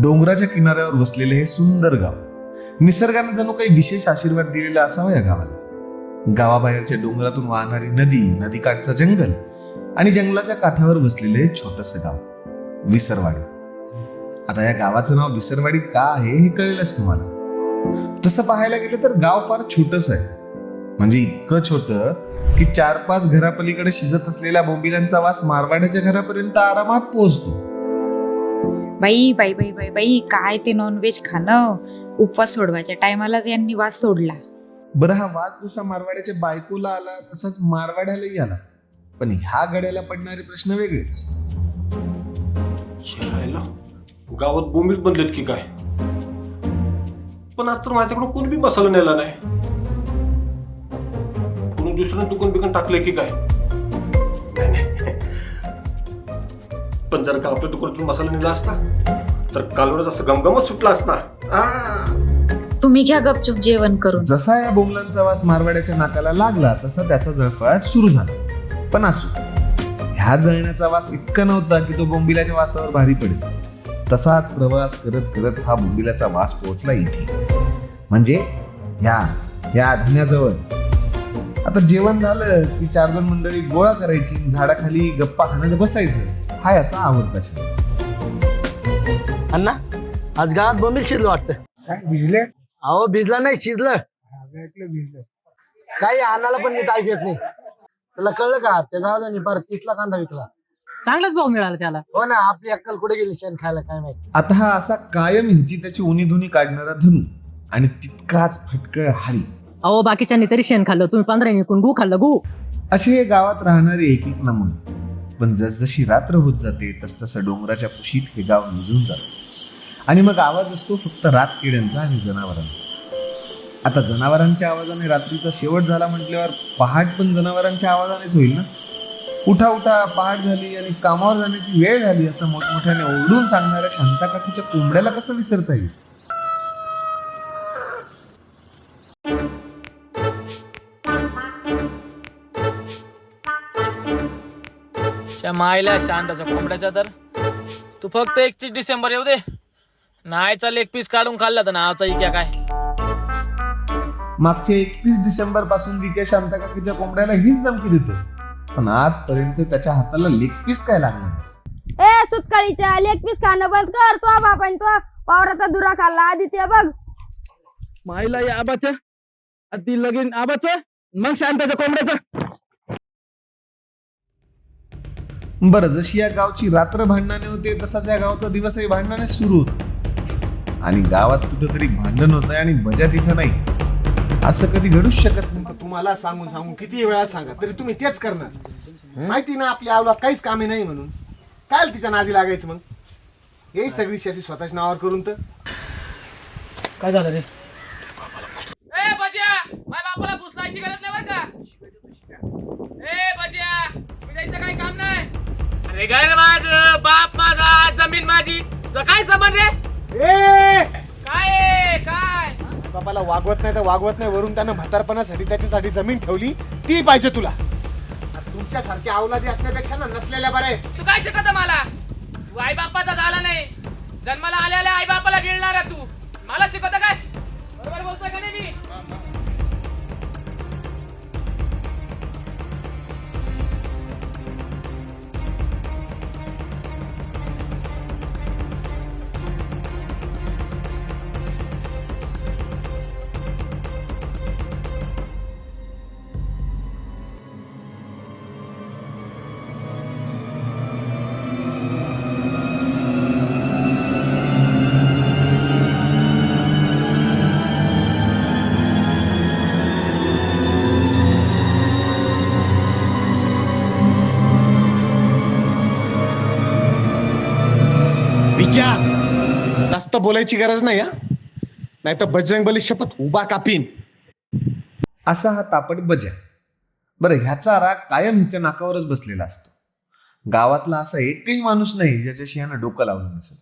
डोंगराच्या किनाऱ्यावर वसलेले हे सुंदर गाव. निसर्गाने जणू काही विशेष आशीर्वाद दिलेला असावा या गावाला. गावाबाहेरच्या डोंगरातून वाहणारी नदी नदीकाठचं जंगल आणि जंगलाच्या काठावर वसलेले हे छोटस गाव विसरवाडी. आता या गावाचं नाव विसरवाडी का आहे हे कळेलच तुम्हाला. तसं पाहायला गेलं तर गाव फार छोटस आहे. म्हणजे इतकं छोट की चार पाच घरापलीकडे शिजत असलेल्या बोंबिलांचा वास मारवाड्याच्या घरापर्यंत आरामात पोहोचतो. बाई बाई बाई बाई बाई काय ते नॉनव्हेज खाणं? उपवास सोडवायच्या टायमाला यांनी वास सोडला. बरं हा वास जसा मारवाड्याच्या बायकोला आला तसाच मारवाड्यालाही आला. पण ह्या गड्याला पडणारे प्रश्न वेगळेच. गावात बोंबील बनलेत की काय? पण आज तर माझ्याकडून कोण बी मसाला नेला नाही. कोणी दुसऱ्याने दुकान बिकन टाकलंय की काय? पण जर का आपल्या दुकानातून मसाला नेला असता तर कालवरच असं गमगमच सुटला असता. आ! तुम्ही घ्या गपचूप जेवण करून. जसा या बोंबलांचा वास मारवाड्याच्या नाकाला लागला तसा त्याचा जळफळाट सुरू झाला. पण असो ह्या जळण्याचा वास इतका नव्हता की तो बोंबिलाच्या वासावर भारी पडेल. तसाच प्रवास करत करत हा बोंबिलाचा वास पोहोचला इथे. म्हणजे ह्या ह्या धन्याजवळ. आता जेवण झालं की चार दोन मंडळी गोळा करायची झाडाखाली गप्पा हाणत बसायचं. हा याचा आवडता छंद अण्णा आज गावात बोंबील शिजलं वाटतं. काय भिजले? अहो भिजला नाही शिजलं. भिजलं. काही आणायला पण नीट ऐकत नाही. त्याला कळलं का? त्या जाऊ पार तीसला कांदा विकला. चांगलाच भाव मिळाला त्याला. हो ना आपली अक्कल कुठे गेली शेण खायला काय माहिती? आता हा असा कायम ह्याची त्याची उनी धुनी काढणारा धनू आणि तितकाच फटकळ हाडी अहो बाकीच्यांनी तरी शेण खाल्लं. तुम्ही पंधरा निकून गु खाल्लं गु. असे हे गावात राहणारे एक एक नमुने. पण जसजशी रात्र होत जाते तसतसं डोंगराच्या कुशीत हे गाव निजून जातं. आणि मग आवाज असतो फक्त रात किड्यांचा आणि जनावरांचा. आता जनावरांच्या आवाजाने रात्रीचा शेवट झाला म्हटल्यावर पहाट पण जनावरांच्या आवाजानेच होईल ना? उठा उठा पहाट झाली आणि कामावर जाण्याची वेळ झाली असं मोठमोठ्याने ओरडून सांगणाऱ्या शांताकाकीच्या कोंबड्याला कसं विसरता येईल? त्या मायला शांताच्या कोंबड्याच्या तर. तू फक्त एकतीस डिसेंबर येऊ दे. नाहीचा लेग पीस काढून खाल्ला तर नावचा इक्या काय? मागच्या एकतीस डिसेंबरपासून विके शांताकाकीच्या कोंबड्याला हीच धमकी देतो पण आजपर्यंत त्याच्या हाताला लेग पीस काय लागला नाही ए सुतकाळीच्या लेग पीस खाणं बंद कर. तो बापान तो वावराचा दुरा खाल्ला. आदित्य बघ. माईला या आबाचं. आणि ती लगीन आबाचं. मग शांताच्या कोंबड्याचं. बरं जशी या गावची रात्र भांडणाने होते तसाच या गावचा दिवसही भांडणाने सुरू होतो. आणि गावात कुठंतरी भांडण होत आणि मजा तिथं नाही. असं कधी घडूच शकत नाही. तुम्हाला सांगून सांगून किती वेळा सांगा तरी तुम्ही तेच करणार. माहिती ना आपल्या आवलात काहीच कामे नाही म्हणून. काय तिच्या नादी लागायचं मग. हे सगळी शेती स्वतःच्या नावावर करून तर. काय झालं रे? ए बज्या माझ्या बापाला पुसलायची गरज नाही बरं का? ए बज्या मी जायचं काही काम नाही? अरे घर माझ बाप माझा जमीन माझी. तुझा काय संबंध रे? ए! काय आहे? काय? बापाला वागवत नाही तर वागवत नाही. वरून त्यानं म्हातारपणासाठी त्याच्यासाठी जमीन ठेवली. ती पाहिजे तुला. तुमच्यासारख्या अवलादी असण्यापेक्षा ना नसलेल्या बऱ्या आहेत. तू काय शिकत मला? तू आई बापाचा झाला नाही. जन्माला आलेल्या आई जास्त बोलायची गरज नाही हा. नाही तर बजरंग बली शपथ उभा कापीन. असा हा तापट बजा बरं ह्याचा राग कायम ह्याच्या नाकावरच बसलेला असतो. गावातला असा एकही माणूस नाही ज्याच्याशी ह्यानं डोकं लावलं नसेल.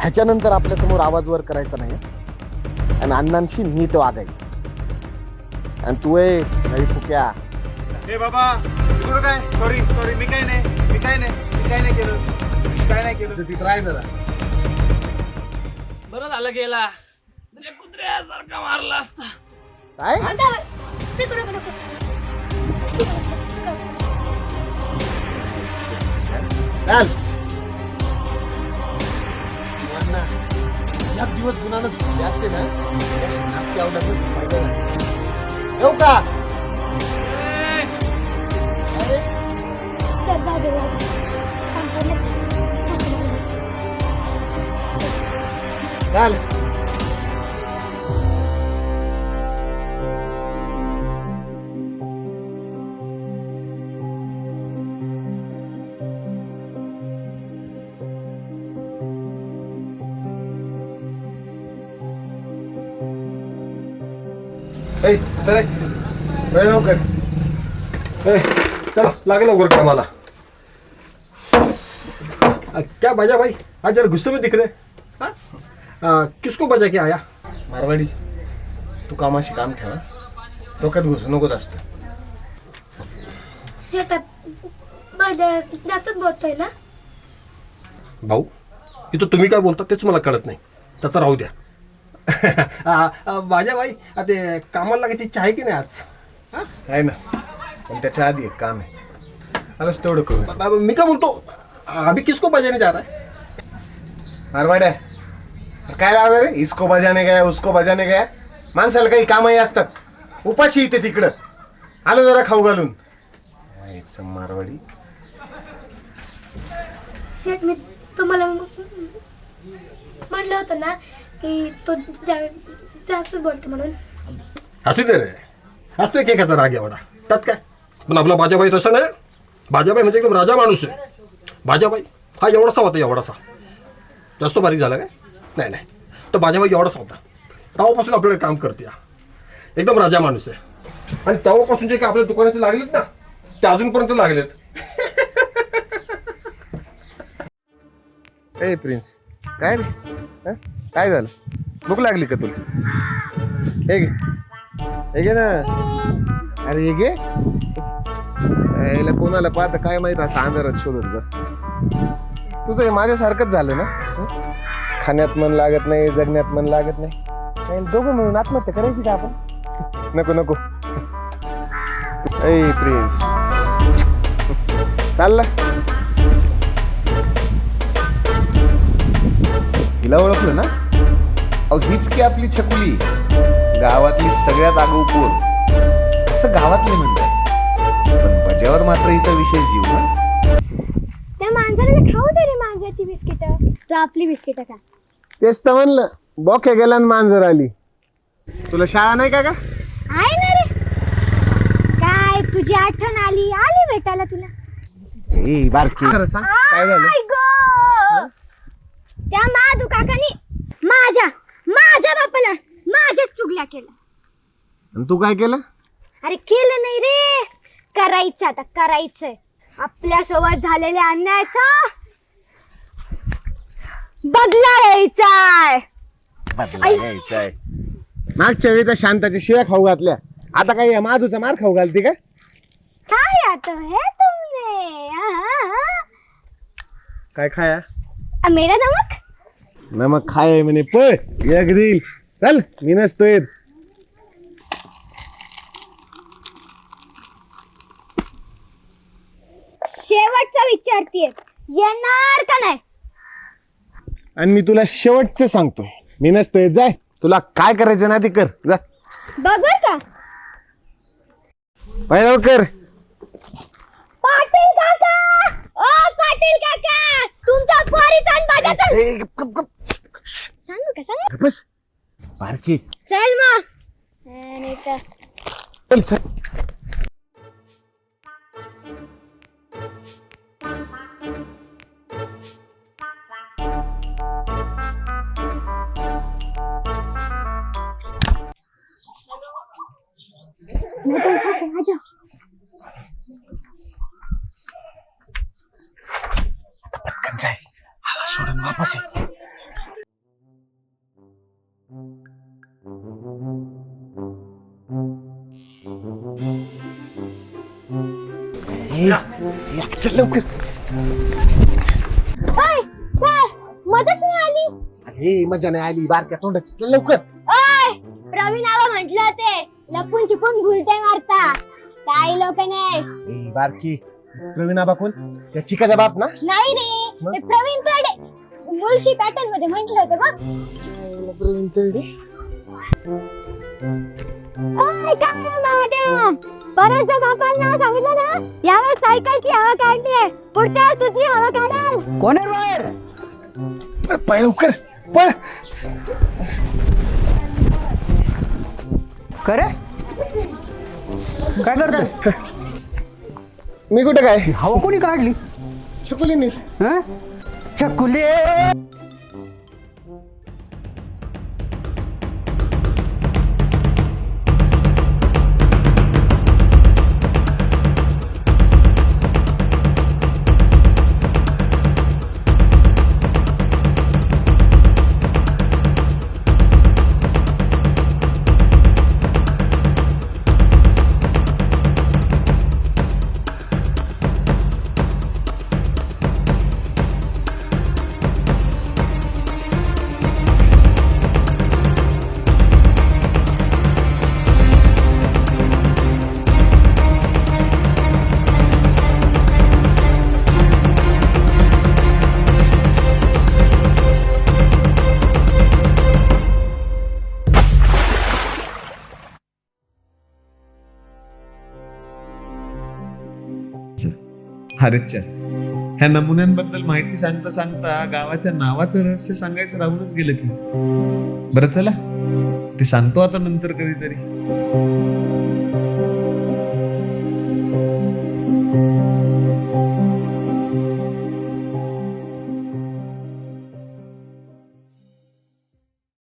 ह्याच्यानंतर आपल्यासमोर आवाज वर करायचा नाही आणि अण्णांशी नीट वागायचं. आणि तू ए नाही फुक्या. हे बाबा काय? सॉरी सॉरी मी काय नाही. मी काय नाही. काय नाही केलं. काय नाही केलं. तिथं राह जरा. बरं झालं गेला. कुत्र्यासारखा मारला असता. काय? चाल. यांना या दिवस झाले असते ना? याशी नासकी आवडत नसती पाहिजे. येऊ का? चाल ए, चला. वेळ लवकर. ए, चला लागेल लवकर कामाला. अ, क्या बजा भाई? आज जरा गुस्से में दिख रहे हाँ? अ, किसको बजा के आया? मारवाडी तू कामाशी काम ठेवा। डोक्यात घुसू नको जास्त। शेतात माझ्या जास्तच बोलतोय ना? भाऊ इथं तुम्ही काय बोलता तेच मला कळत नाही. त्याचं राहू द्या. बाजा भाई अ, ते कामाला लागायची इच्छा आहे की नाही आज? आहे ना. पण त्याच्या आधी एक काम आहे. आलंच तेवढं करू ब- ब- मी काय बोलतो? अभी किसको बजाने जा रहा है? मारवाड्या काय लावलं रे? इसको बजाने गया उसको बजाने गया। माणसाला काही कामही असतात. उपाशी इथे तिकडं. आलो जरा खाऊ घालून. यायचं मारवाडी? शेट मी तुम्हाला म्हटलं होतं ना की तो जा- जास्तच बोलतो म्हणून. असू दे रे. असतो एक एकाचा राग एवढा? त्यात काय? पण आपला बाजाबाई तसं नाही. बाजाबाई म्हणजे एकदम राजा माणूस आहे. बाजाबाई हा एवढासा होता एवढासा. जास्त बारीक झाला काय? नाही नाही. तर बाजाबाई एवढासा होता. तेव्हापासून आपल्याला काम करते एकदम राजा माणूस आहे. आणि तेव्हापासून जे काय आपल्या दुकानाचे लागलेत ना ते अजूनपर्यंत लागलेत. ए प्रिन्स काय रे? काय झालं? भूक लागली का तुला? हे घे. हे घे ना. अरे हे घे. यायला कोणाला पाहतं काय माहीत असं अंधारात शोधत बस तुझं हे माझ्यासारखंच झालं ना? खाण्यात मन लागत नाही जगण्यात मन लागत नाही. काय दोघं मिळून आत्महत्या करायची का आपण? नको नको. ऐ प्रिन्स. चालला हिला ओळखलं ना? अहो हीच की आपली छकुली. गावातली सगळ्यात आगाऊ कोण असं गावातले म्हणतात. बजावर मात्र इथं विशेष जीव ना? त्या मांजराला खाऊ दे रे मांजराची बिस्किट. तू आपली बिस्किट खा. तेच तर म्हणलं बोके गेला आणि मांजर आली. तुला शाळा नाही का का आहे ना रे. काय तुझी आठवण आली? आली भेटायला तुला. ए बारकी. खरं सांग काय झालं? गं! त्या माधू काकानी माझ्या माझ्या बापाला माझ्याच चुगल्या केल्या. आणि तू काय केलं? अरे केलं नाही रे. करायचं आता करायचंय. आपल्यासोबत झालेल्या अन्यायाचा बदला घ्यायचाय. आई. मागच्या वेळी तर शांताच्या शिव्या खाऊ घातल्या. आता काय या माधूचा मार खाऊ घालते का? काय आता हे तुमने. काय खाया? आ, मेरा नमक? नमक खाय म्हणे पळ एक देईल. चल मी नसतोय शेवटचा विचारतीये. येणार का नाही? आणि मी तुला शेवटचं सांगतोय. मी नसतोय. जाय. तुला काय करायचं ना ते कर. जा. बघ बर का? पाय कर. पाटील काका! ओ पाटील काका! तुमचा पोरीचा आणि माझ्याचा सांगू का सांगू? बस. बारकी. चल मग. आणि तर चल चल. चल लवकर काय काय मदत नाही आली अरे मजा नाही आली बारक्या तोंडाची. चल लवकर. ओय प्रवीण आबा म्हंटल ते लपून छुपून भुलटे मारता काही लोक नाही ए बारकी. प्रवीण आबा कोण? त्या चिकाचा बाप ना? नाही रे ते प्रवीण तडे. मुळशी पॅटर्नमध्ये म्हंटल होतं बघ. प्रवीण तरडे? परत बापांना सांगितलं ना सायकलची हवा काढली पुढच्या वेळेस तुझी हवा काढाल कोण आहे बाहेर पळ लवकर पळ करे काय करतोय मी कुठे काय हवा कोणी काढली छकुलीनीस हं? चकुले हरिश्चंद ह्या नमुन्यांबद्दल माहिती सांगता सांगता गावाच्या नावाचं रहस्य सांगायचं राहूनच गेलं की. बरं चला ते सांगतो आता नंतर कधीतरी.